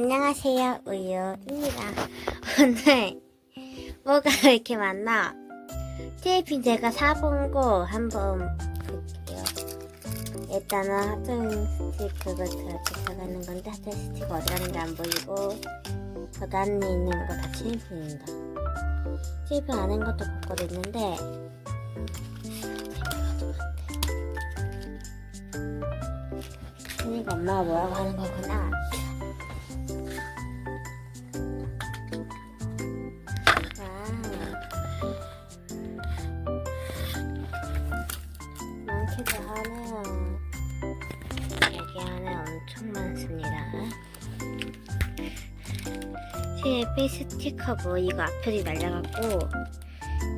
안녕하세요, 우유입니다. 오늘 뭐가 이렇게 많나? 테이핑 제가 사본 거 한번 볼게요. 일단은 하트 스티커가 들어가는 건데 하트 스티커 어디 가는지 안 보이고 계단에 있는 거 다. 테이핑 안한 것도 있는데 그러니까 엄마가 뭐라고 하는 거구나. CFP 스티커 뭐 이거 앞에도 날려갖고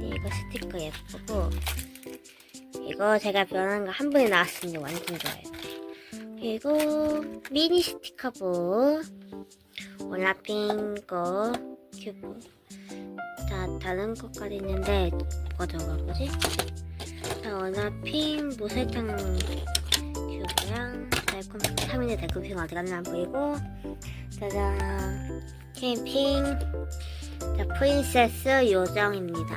이거 스티커 예쁘고 이거 제가 변한 거 한 번에 나왔습니다. 완전 좋아요. 그리고 미니 스티커북 올라핀 거 큐브 다 다른 것까지 있는데 뭐가 거지? 자 올라핀 무설탕 큐브랑 달콤 비타민의 달콤핑 어디 갔나 안 보이고 짜잔 캠핑. 자 프린세스 요정입니다.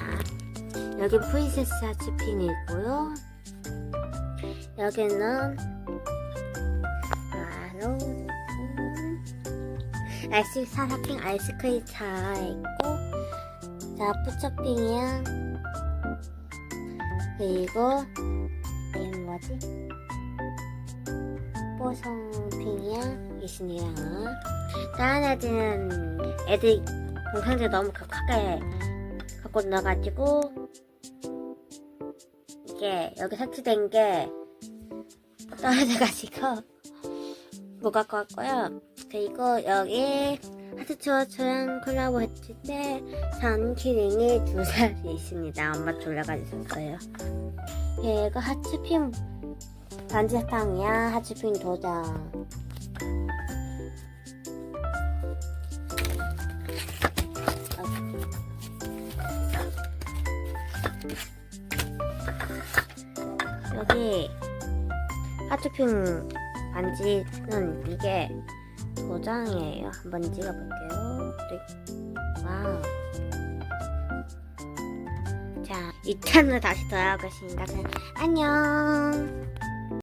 여기 프린세스 하츠핀이 있고요. 여기는 바로 아이스 사사핑 아이스크림 차 있고 자 푸처핑이랑 그리고 이건 뭐지? 뽀송핑이랑 이신이랑 다른 애들은 애들 동생들 너무 격하게 갖고 나가지고 이게 여기 설치된 게 떨어져가지고 못 갖고 왔고요. 그리고 여기 하트초어초랑 콜라보 했을 때 산키링이 두 살이 있습니다. 엄마 졸라가지고 샀어요. 그리고 하츠핑 반지사탕이야 하츠핑 도장. 여기 하트핑 반지는 이게 도장이에요. 한번 찍어볼게요. 네. 와우. 자, 2탄으로 다시 돌아오겠습니다. 그럼 안녕.